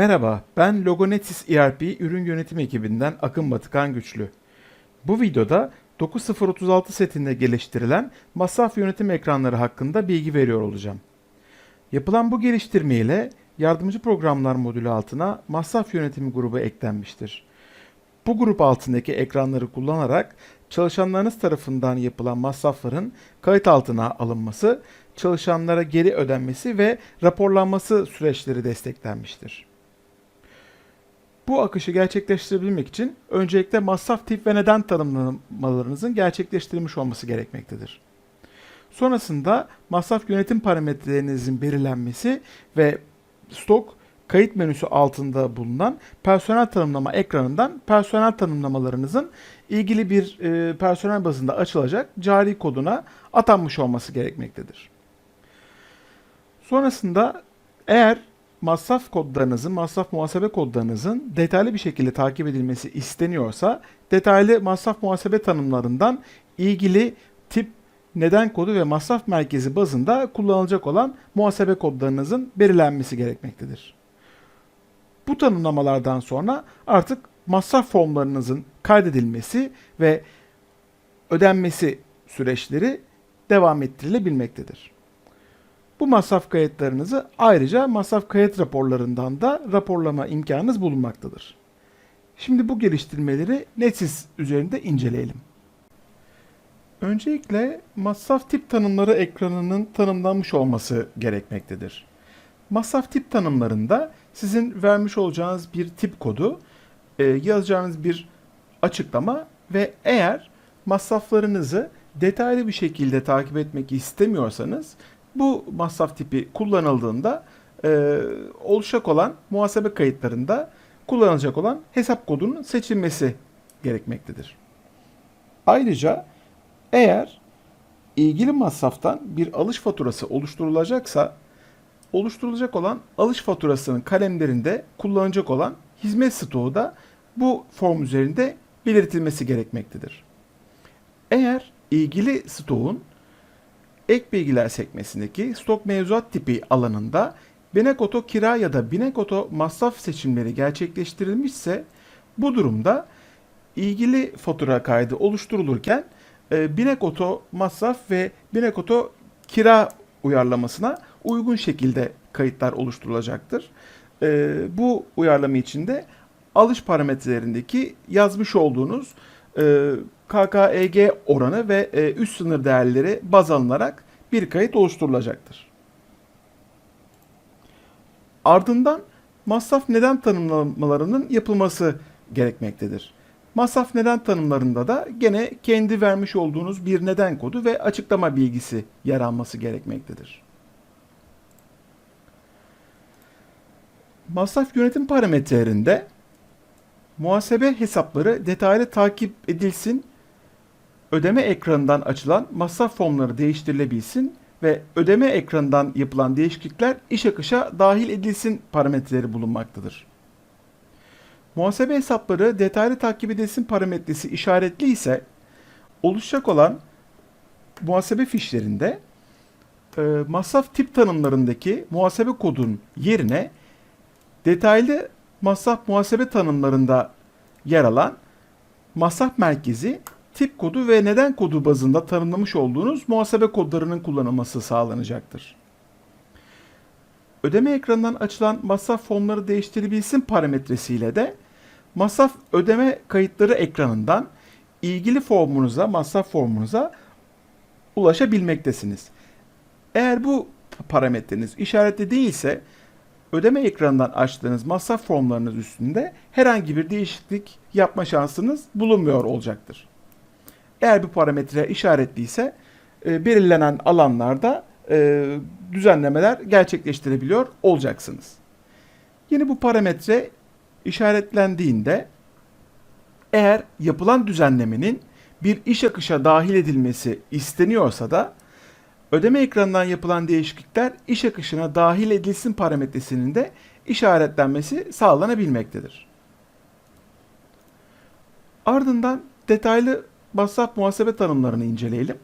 Merhaba, ben Logonetis ERP ürün yönetim ekibinden Akın Batıkan Güçlü. Bu videoda 9036 setinde geliştirilen masraf yönetim ekranları hakkında bilgi veriyor olacağım. Yapılan bu geliştirme ile yardımcı programlar modülü altına masraf yönetimi grubu eklenmiştir. Bu grup altındaki ekranları kullanarak çalışanlarınız tarafından yapılan masrafların kayıt altına alınması, çalışanlara geri ödenmesi ve raporlanması süreçleri desteklenmiştir. Bu akışı gerçekleştirebilmek için öncelikle masraf tip ve neden tanımlamalarınızın gerçekleştirilmiş olması gerekmektedir. Sonrasında masraf yönetim parametrelerinizin belirlenmesi ve stok kayıt menüsü altında bulunan personel tanımlama ekranından personel tanımlamalarınızın ilgili bir e, personel bazında açılacak cari koduna atanmış olması gerekmektedir. Sonrasında eğer masraf kodlarınızın, masraf muhasebe kodlarınızın detaylı bir şekilde takip edilmesi isteniyorsa detaylı masraf muhasebe tanımlarından ilgili tip neden kodu ve masraf merkezi bazında kullanılacak olan muhasebe kodlarınızın belirlenmesi gerekmektedir. Bu tanımlamalardan sonra artık masraf formlarınızın kaydedilmesi ve ödenmesi süreçleri devam ettirilebilmektedir. Bu masraf kayıtlarınızı ayrıca masraf kayıt raporlarından da raporlama imkanınız bulunmaktadır. Şimdi bu geliştirmeleri Netsiz üzerinde inceleyelim. Öncelikle masraf tip tanımları ekranının tanımlanmış olması gerekmektedir. Masraf tip tanımlarında sizin vermiş olacağınız bir tip kodu, e, yazacağınız bir açıklama ve eğer masraflarınızı detaylı bir şekilde takip etmek istemiyorsanız bu masraf tipi kullanıldığında e, oluşacak olan muhasebe kayıtlarında kullanılacak olan hesap kodunun seçilmesi gerekmektedir. Ayrıca eğer ilgili masraftan bir alış faturası oluşturulacaksa oluşturulacak olan alış faturasının kalemlerinde kullanılacak olan hizmet stoğu da bu form üzerinde belirtilmesi gerekmektedir. Eğer ilgili stoğun ek bilgiler sekmesindeki stok mevzuat tipi alanında Binekoto kira ya da Binekoto masraf seçimleri gerçekleştirilmişse bu durumda ilgili fatura kaydı oluşturulurken e, Binekoto masraf ve Binekoto kira uyarlamasına uygun şekilde kayıtlar oluşturulacaktır. E, bu uyarlama içinde alış parametrelerindeki yazmış olduğunuz KKEG oranı ve e, üst sınır değerleri baz alınarak bir kayıt oluşturulacaktır. Ardından masraf neden tanımlamalarının yapılması gerekmektedir. Masraf neden tanımlarında da gene kendi vermiş olduğunuz bir neden kodu ve açıklama bilgisi yer alması gerekmektedir. Masraf yönetim parametrelerinde muhasebe hesapları detaylı takip edilsin, ödeme ekranından açılan masraf formları değiştirilebilsin ve ödeme ekranından yapılan değişiklikler iş akışa dahil edilsin parametreleri bulunmaktadır. Muhasebe hesapları detaylı takip edilsin parametresi işaretli ise oluşacak olan muhasebe fişlerinde e, masraf tip tanımlarındaki muhasebe kodun yerine detaylı masraf muhasebe tanımlarında yer alan masraf merkezi tip kodu ve neden kodu bazında tanımlamış olduğunuz muhasebe kodlarının kullanılması sağlanacaktır. Ödeme ekranından açılan masraf formları değiştirebilsin parametresiyle de masraf ödeme kayıtları ekranından ilgili formunuza, masraf formunuza ulaşabilmektesiniz. Eğer bu parametreniz işaretli değilse ödeme ekranından açtığınız masraf formlarınız üstünde herhangi bir değişiklik yapma şansınız bulunmuyor olacaktır. Eğer bu parametre işaretliyse e, belirlenen alanlarda e, düzenlemeler gerçekleştirebiliyor olacaksınız. Yine bu parametre işaretlendiğinde eğer yapılan düzenlemenin bir iş akışa dahil edilmesi isteniyorsa da ödeme ekranından yapılan değişiklikler iş akışına dahil edilsin parametresinin de işaretlenmesi sağlanabilmektedir. Ardından detaylı masraf muhasebe tanımlarını inceleyelim.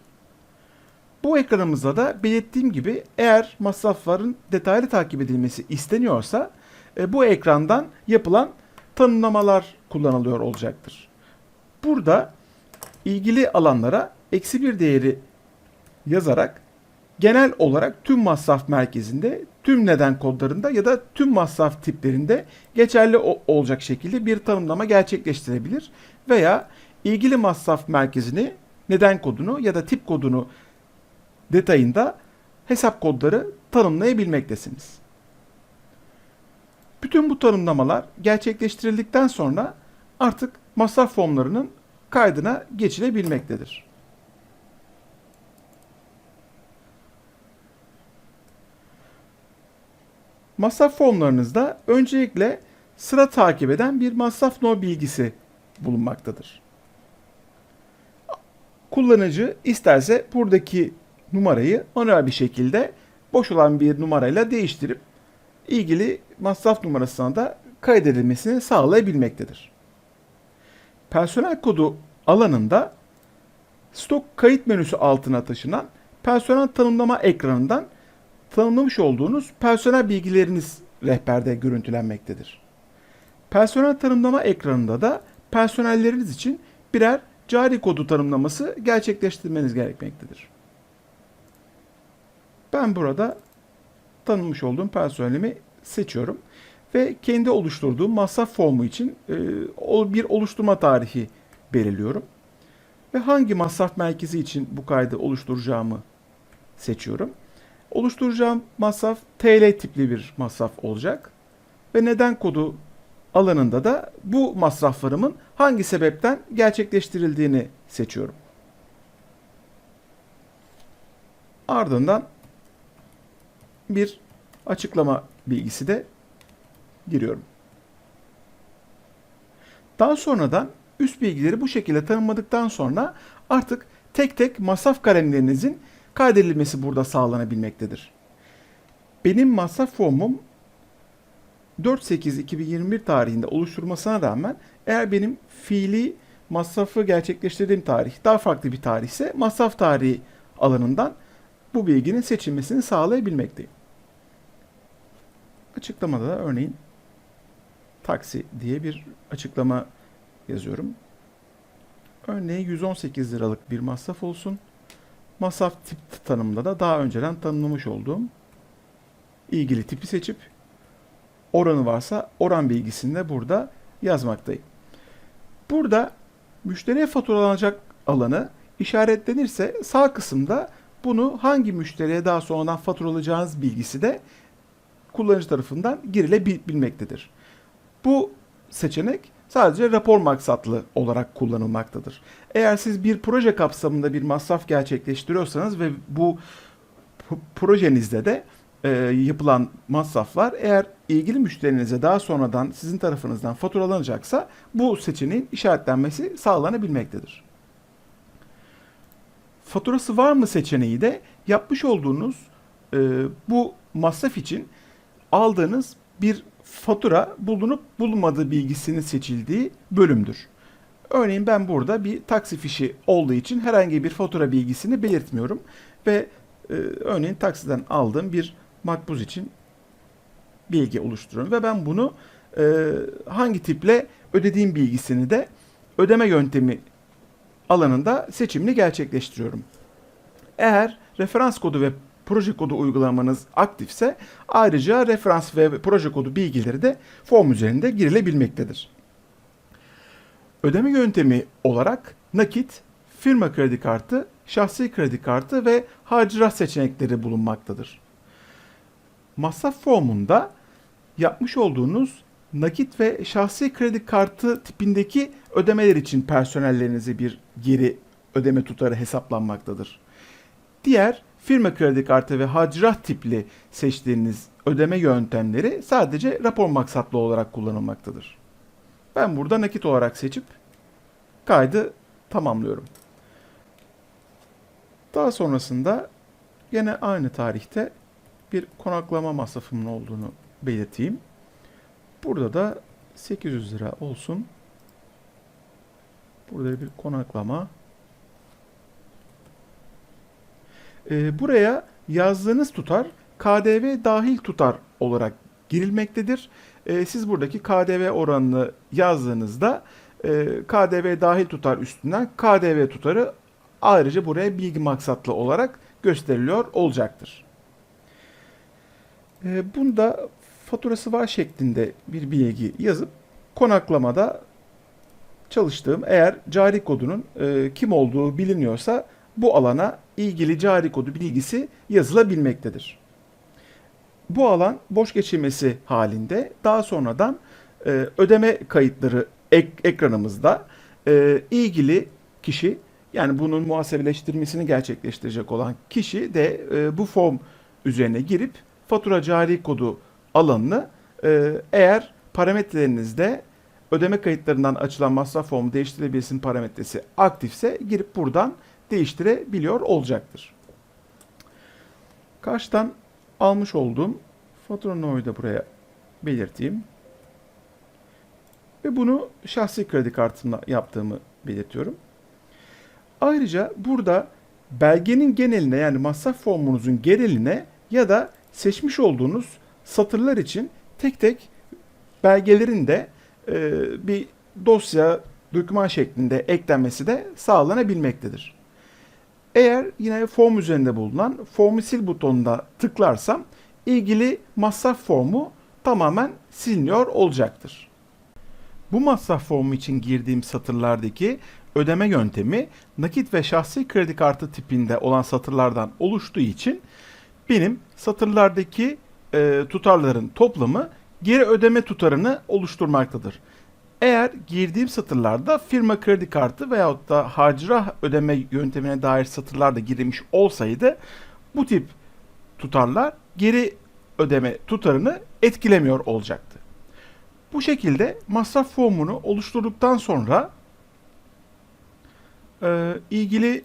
Bu ekranımızda da belirttiğim gibi eğer masrafların detaylı takip edilmesi isteniyorsa e, bu ekrandan yapılan tanımlamalar kullanılıyor olacaktır. Burada ilgili alanlara eksi bir değeri yazarak genel olarak tüm masraf merkezinde, tüm neden kodlarında ya da tüm masraf tiplerinde geçerli olacak şekilde bir tanımlama gerçekleştirebilir veya ilgili masraf merkezini, neden kodunu ya da tip kodunu detayında hesap kodları tanımlayabilmektesiniz. Bütün bu tanımlamalar gerçekleştirildikten sonra artık masraf formlarının kaydına geçilebilmektedir. Masraf formlarınızda öncelikle sıra takip eden bir masraf no bilgisi bulunmaktadır. Kullanıcı isterse buradaki numarayı manuel bir şekilde boş olan bir numarayla değiştirip ilgili masraf numarasına da kaydedilmesini sağlayabilmektedir. Personel kodu alanında stok kayıt menüsü altına taşınan personel tanımlama ekranından tanımlamış olduğunuz personel bilgileriniz rehberde görüntülenmektedir. Personel tanımlama ekranında da personelleriniz için birer cari kodu tanımlaması gerçekleştirmeniz gerekmektedir. Ben burada tanınmış olduğum personelimi seçiyorum ve kendi oluşturduğum masraf formu için e, bir oluşturma tarihi belirliyorum. Ve hangi masraf merkezi için bu kaydı oluşturacağımı seçiyorum. Oluşturacağım masraf TL tipli bir masraf olacak. Ve neden kodu alanında da bu masraflarımın hangi sebepten gerçekleştirildiğini seçiyorum. Ardından bir açıklama bilgisi de giriyorum. Daha sonradan üst bilgileri bu şekilde tanımladıktan sonra artık tek tek masraf kalemlerinizin kaydedilmesi burada sağlanabilmektedir. Benim masraf formum 4.8.2021 tarihinde oluşturmasına rağmen eğer benim fiili masrafı gerçekleştirdiğim tarih daha farklı bir tarihse masraf tarihi alanından bu bilginin seçilmesini sağlayabilmekteyim. Açıklamada da örneğin taksi diye bir açıklama yazıyorum. Örneğin 118 liralık bir masraf olsun. Masraf tip tanımında da daha önceden tanımlamış olduğum ilgili tipi seçip oranı varsa oran bilgisini de burada yazmaktayım. Burada müşteriye faturalanacak alanı işaretlenirse sağ kısımda bunu hangi müşteriye daha sonradan faturalayacağınız bilgisi de kullanıcı tarafından girilebilmektedir. Bu seçenek sadece rapor maksatlı olarak kullanılmaktadır. Eğer siz bir proje kapsamında bir masraf gerçekleştiriyorsanız ve bu projenizde de e, yapılan masraflar eğer ilgili müşterinize daha sonradan sizin tarafınızdan faturalanacaksa bu seçeneğin işaretlenmesi sağlanabilmektedir. Faturası var mı seçeneği de yapmış olduğunuz e, bu masraf için aldığınız bir fatura bulunup bulunmadığı bilgisinin seçildiği bölümdür. Örneğin ben burada bir taksi fişi olduğu için herhangi bir fatura bilgisini belirtmiyorum ve e, örneğin taksiden aldığım bir makbuz için bilgi oluşturuyorum ve ben bunu e, hangi tiple ödediğim bilgisini de ödeme yöntemi alanında seçimini gerçekleştiriyorum. Eğer referans kodu ve proje kodu uygulamanız aktifse ayrıca referans ve proje kodu bilgileri de form üzerinde girilebilmektedir. Ödeme yöntemi olarak nakit, firma kredi kartı, şahsi kredi kartı ve harcırah seçenekleri bulunmaktadır. Masraf formunda yapmış olduğunuz nakit ve şahsi kredi kartı tipindeki ödemeler için personellerinize bir geri ödeme tutarı hesaplanmaktadır. Diğer firma kredi kartı ve harcırah tipli seçtiğiniz ödeme yöntemleri sadece rapor maksatlı olarak kullanılmaktadır. Ben burada nakit olarak seçip kaydı tamamlıyorum. Daha sonrasında yine aynı tarihte bir konaklama masrafımın olduğunu belirteyim. Burada da 800 lira olsun. Burada bir konaklama. Ee, buraya yazdığınız tutar KDV dahil tutar olarak girilmektedir. E, siz buradaki KDV oranını yazdığınızda e, KDV dahil tutar üstünden KDV tutarı ayrıca buraya bilgi maksatlı olarak gösteriliyor olacaktır. E, bunda faturası var şeklinde bir bilgi yazıp konaklamada çalıştığım eğer cari kodunun e, kim olduğu biliniyorsa bu alana ilgili cari kodu bilgisi yazılabilmektedir. Bu alan boş geçirmesi halinde daha sonradan e, ödeme kayıtları ek, ekranımızda e, ilgili kişi yani bunun muhasebeleştirmesini gerçekleştirecek olan kişi de e, bu form üzerine girip fatura cari kodu alanını e, eğer parametrelerinizde ödeme kayıtlarından açılan masraf formu değiştirebilirsin parametresi aktifse girip buradan değiştirebiliyor olacaktır. Karşıdan almış olduğum fatura no'yu da buraya belirteyim. Ve bunu şahsi kredi kartımla yaptığımı belirtiyorum. Ayrıca burada belgenin geneline yani masraf formunuzun geneline ya da seçmiş olduğunuz satırlar için tek tek belgelerin de e, bir dosya, doküman şeklinde eklenmesi de sağlanabilmektedir. Eğer yine form üzerinde bulunan formu sil butonuna tıklarsam ilgili masraf formu tamamen siliniyor olacaktır. Bu masraf formu için girdiğim satırlardaki ödeme yöntemi nakit ve şahsi kredi kartı tipinde olan satırlardan oluştuğu için benim satırlardaki e, tutarların toplamı geri ödeme tutarını oluşturmaktadır. Eğer girdiğim satırlarda firma kredi kartı veyahut da harcırah ödeme yöntemine dair satırlar da girilmiş olsaydı bu tip tutarlar geri ödeme tutarını etkilemiyor olacaktı. Bu şekilde masraf formunu oluşturduktan sonra e, ilgili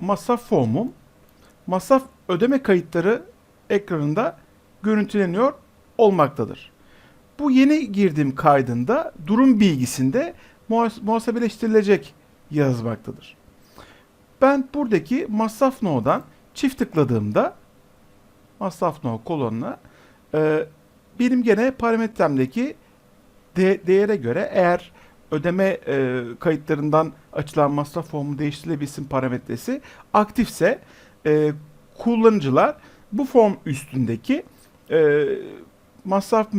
masraf formum masraf ödeme kayıtları ekranında görüntüleniyor olmaktadır. Bu yeni girdiğim kaydında durum bilgisinde muhas- muhasebeleştirilecek yazmaktadır. Ben buradaki masraf no'dan çift tıkladığımda masraf no kolonuna e, benim gene parametremdeki de- değere göre eğer ödeme e, kayıtlarından açılan masraf formu değiştirilebilsin parametresi aktifse e, kullanıcılar bu form üstündeki e, masraf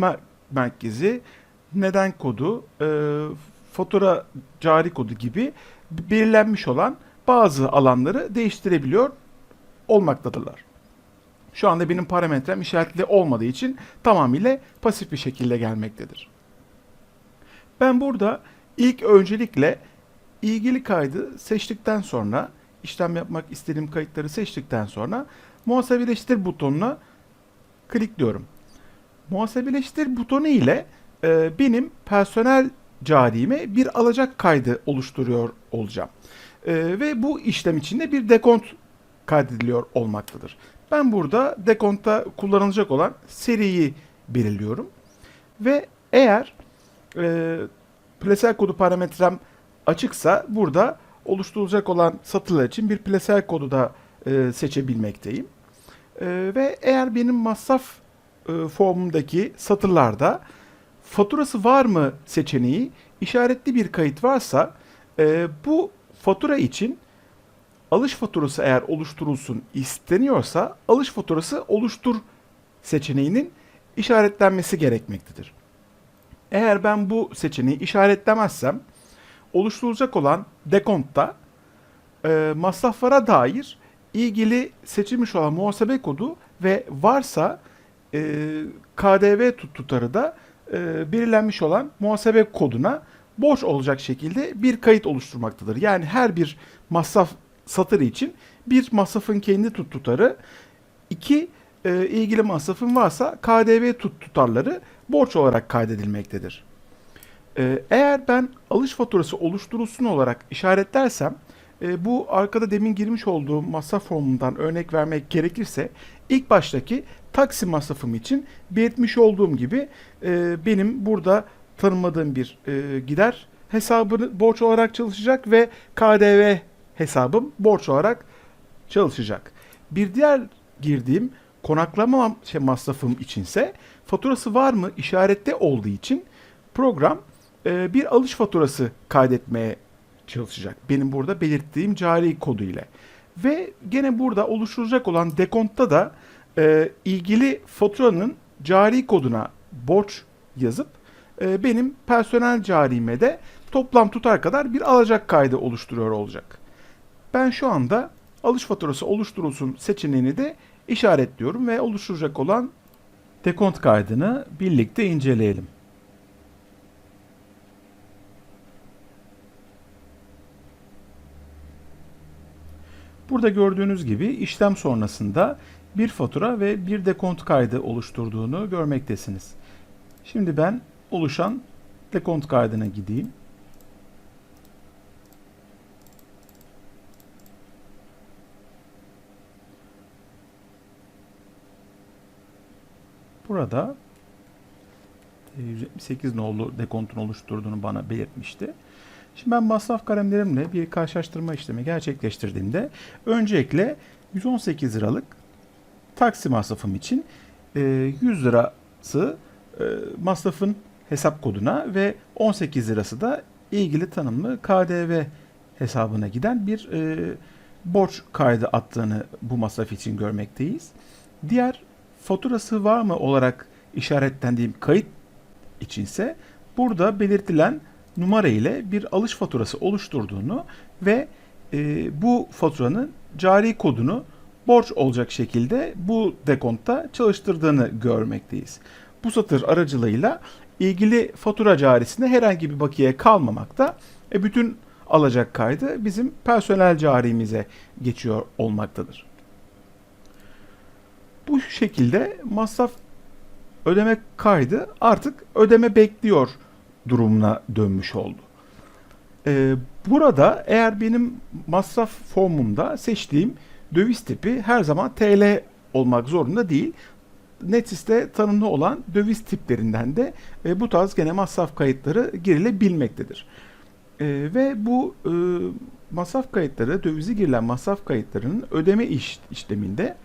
merkezi, neden kodu, e, fatura cari kodu gibi belirlenmiş olan bazı alanları değiştirebiliyor olmaktadırlar. Şu anda benim parametrem işaretli olmadığı için tamamıyla pasif bir şekilde gelmektedir. Ben burada ilk öncelikle ilgili kaydı seçtikten sonra işlem yapmak istediğim kayıtları seçtikten sonra muhasebeleştir butonuna klikliyorum. Muhasebeleştir butonu ile e, benim personel carime bir alacak kaydı oluşturuyor olacağım. E, ve bu işlem içinde bir dekont kaydediliyor olmaktadır. Ben burada dekontta kullanılacak olan seriyi belirliyorum. Ve eğer e, plesel kodu parametrem açıksa burada oluşturulacak olan satırlar için bir plesel kodu da e, seçebilmekteyim. E, ve eğer benim masraf e, formundaki satırlarda faturası var mı seçeneği işaretli bir kayıt varsa e, bu fatura için alış faturası eğer oluşturulsun isteniyorsa alış faturası oluştur seçeneğinin işaretlenmesi gerekmektedir. Eğer ben bu seçeneği işaretlemezsem oluşturulacak olan dekontta e, masraflara dair ilgili seçilmiş olan muhasebe kodu ve varsa KDV tut tutarı da e, belirlenmiş olan muhasebe koduna borç olacak şekilde bir kayıt oluşturmaktadır. Yani her bir masraf satırı için bir masrafın kendi tut tutarı, iki e, ilgili masrafın varsa KDV tut tutarları borç olarak kaydedilmektedir. E, eğer ben alış faturası oluşturulsun olarak işaretlersem e, bu arkada demin girmiş olduğum masraf formundan örnek vermek gerekirse ilk baştaki taksi masrafım için belirtmiş olduğum gibi e, benim burada tanımladığım bir e, gider hesabı borç olarak çalışacak ve KDV hesabım borç olarak çalışacak. Bir diğer girdiğim konaklama şey, masrafım içinse faturası var mı işarette olduğu için program e, bir alış faturası kaydetmeye çalışacak. Benim burada belirttiğim cari kodu ile. Ve gene burada oluşturacak olan dekontta da e, ilgili faturanın cari koduna borç yazıp e, benim personel carime de toplam tutar kadar bir alacak kaydı oluşturuyor olacak. Ben şu anda alış faturası oluşturulsun seçeneğini de işaretliyorum ve oluşturacak olan dekont kaydını birlikte inceleyelim. Burada gördüğünüz gibi işlem sonrasında bir fatura ve bir dekont kaydı oluşturduğunu görmektesiniz. Şimdi ben oluşan dekont kaydına gideyim. Burada 178 nolu dekontun oluşturduğunu bana belirtmişti. Şimdi ben masraf kalemlerimle bir karşılaştırma işlemi gerçekleştirdiğimde öncelikle 118 liralık taksi masrafım için 100 lirası masrafın hesap koduna ve 18 lirası da ilgili tanımlı KDV hesabına giden bir borç kaydı attığını bu masraf için görmekteyiz. Diğer faturası var mı olarak işaretlendiğim kayıt içinse burada belirtilen numara ile bir alış faturası oluşturduğunu ve e, bu faturanın cari kodunu borç olacak şekilde bu dekontta çalıştırdığını görmekteyiz. Bu satır aracılığıyla ilgili fatura carisinde herhangi bir bakiye kalmamakta. E, bütün alacak kaydı bizim personel carimize geçiyor olmaktadır. Bu şekilde masraf ödeme kaydı artık ödeme bekliyor durumuna dönmüş oldu. Ee, burada eğer benim masraf formumda seçtiğim döviz tipi her zaman TL olmak zorunda değil. Netis'te tanımlı olan döviz tiplerinden de e, bu tarz gene masraf kayıtları girilebilmektedir. E, ve bu e, masraf kayıtları, dövizi girilen masraf kayıtlarının ödeme iş, işleminde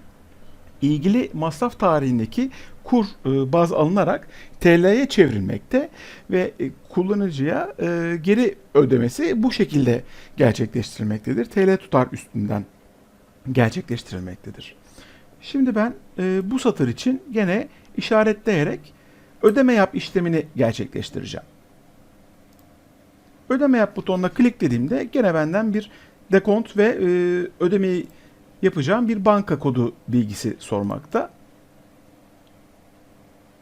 ilgili masraf tarihindeki kur e, baz alınarak TL'ye çevrilmekte ve e, kullanıcıya e, geri ödemesi bu şekilde gerçekleştirilmektedir. TL tutar üstünden gerçekleştirilmektedir. Şimdi ben bu satır için gene işaretleyerek ödeme yap işlemini gerçekleştireceğim. Ödeme yap butonuna kliklediğimde gene benden bir dekont ve ödemeyi yapacağım bir banka kodu bilgisi sormakta.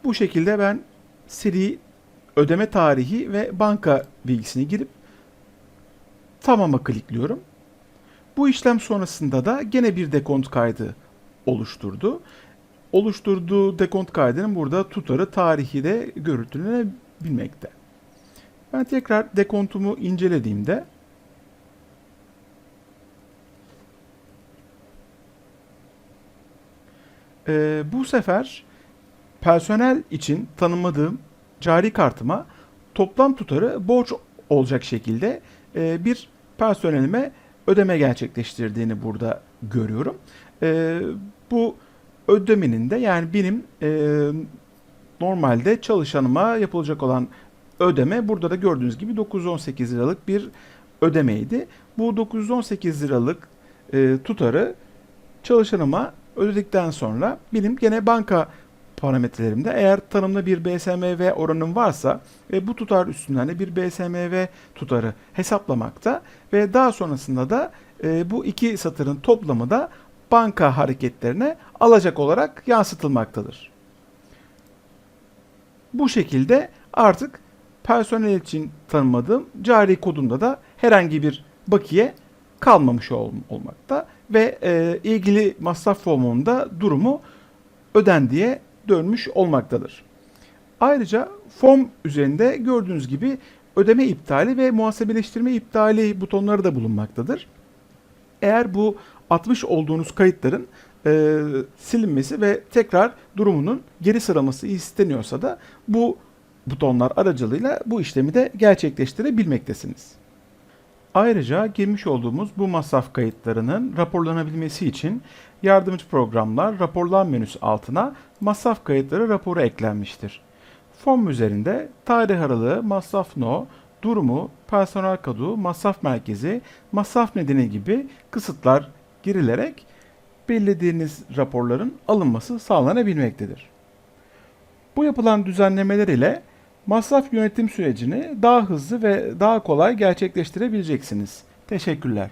Bu şekilde ben seri ödeme tarihi ve banka bilgisini girip tamama klikliyorum. Bu işlem sonrasında da gene bir dekont kaydı oluşturdu. Oluşturduğu dekont kaydının burada tutarı tarihi de görüntülenebilmekte. Ben tekrar dekontumu incelediğimde e, bu sefer personel için tanımadığım cari kartıma toplam tutarı borç olacak şekilde e, bir personelime ödeme gerçekleştirdiğini burada görüyorum. E, bu ödemenin de yani benim e, normalde çalışanıma yapılacak olan ödeme burada da gördüğünüz gibi 918 liralık bir ödemeydi. Bu 918 liralık e, tutarı çalışanıma ödedikten sonra benim gene banka parametrelerimde eğer tanımlı bir BSMV oranım varsa ve bu tutar üstünden de bir BSMV tutarı hesaplamakta ve daha sonrasında da e, bu iki satırın toplamı da banka hareketlerine alacak olarak yansıtılmaktadır. Bu şekilde artık personel için tanımadığım cari kodunda da herhangi bir bakiye kalmamış ol olmakta ve e, ilgili masraf formunda durumu ödendiye dönmüş olmaktadır. Ayrıca form üzerinde gördüğünüz gibi ödeme iptali ve muhasebeleştirme iptali butonları da bulunmaktadır. Eğer bu atmış olduğunuz kayıtların e, silinmesi ve tekrar durumunun geri sıraması isteniyorsa da bu butonlar aracılığıyla bu işlemi de gerçekleştirebilmektesiniz. Ayrıca girmiş olduğumuz bu masraf kayıtlarının raporlanabilmesi için yardımcı programlar raporlar menüsü altına masraf kayıtları raporu eklenmiştir. Form üzerinde tarih aralığı, masraf no, durumu, personel kodu, masraf merkezi, masraf nedeni gibi kısıtlar girilerek belirlediğiniz raporların alınması sağlanabilmektedir. Bu yapılan düzenlemeler ile masraf yönetim sürecini daha hızlı ve daha kolay gerçekleştirebileceksiniz. Teşekkürler.